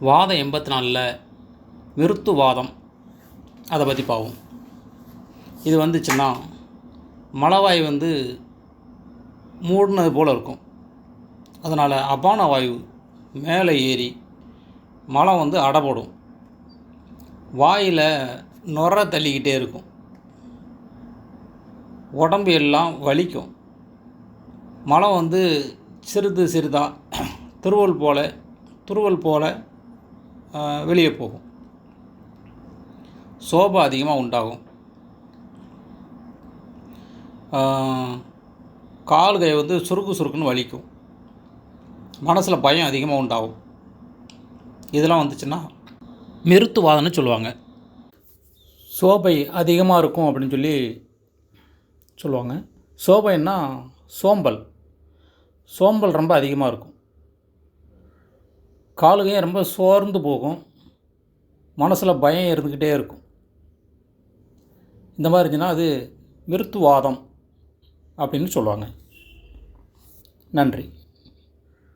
வாதம் எண்பத்தி நாலில் மிருத்து வாதம் அதை பற்றி பார்ப்போம் இது வந்துச்சுன்னா மலவாய் வந்து மூடினது போல் இருக்கும். அதனால் அபான வாயு மேலே ஏறி மலம் வந்து அடைபடும் வாயில் நுர தள்ளிக்கிட்டே இருக்கும். உடம்பு எல்லாம் வலிக்கும். மலம் வந்து சிறிது சிறிதாக துருவல் போல் துருவல் போல வெளியே போகும். சோபை அதிகமாக உண்டாகும். கால் கை வந்து சுருக்கு சுருக்குன்னு வலிக்கும். மனசில் பயம் அதிகமாக உண்டாகும். இதெல்லாம் வந்துச்சுன்னா மிருத்துவாதன்னு சொல்லுவாங்க. சோபை அதிகமாக இருக்கும் அப்படின்னு சொல்லி சொல்லுவாங்க. சோபைன்னா சோம்பல். சோம்பல் ரொம்ப அதிகமாக இருக்கும். காலுகையும் ரொம்ப சோர்ந்து போகும். மனசில் பயம் இருந்துக்கிட்டே இருக்கும். இந்த மாதிரி இருந்துச்சுன்னா அது மிருத்துவாதம் அப்படின்னு சொல்லுவாங்க. நன்றி.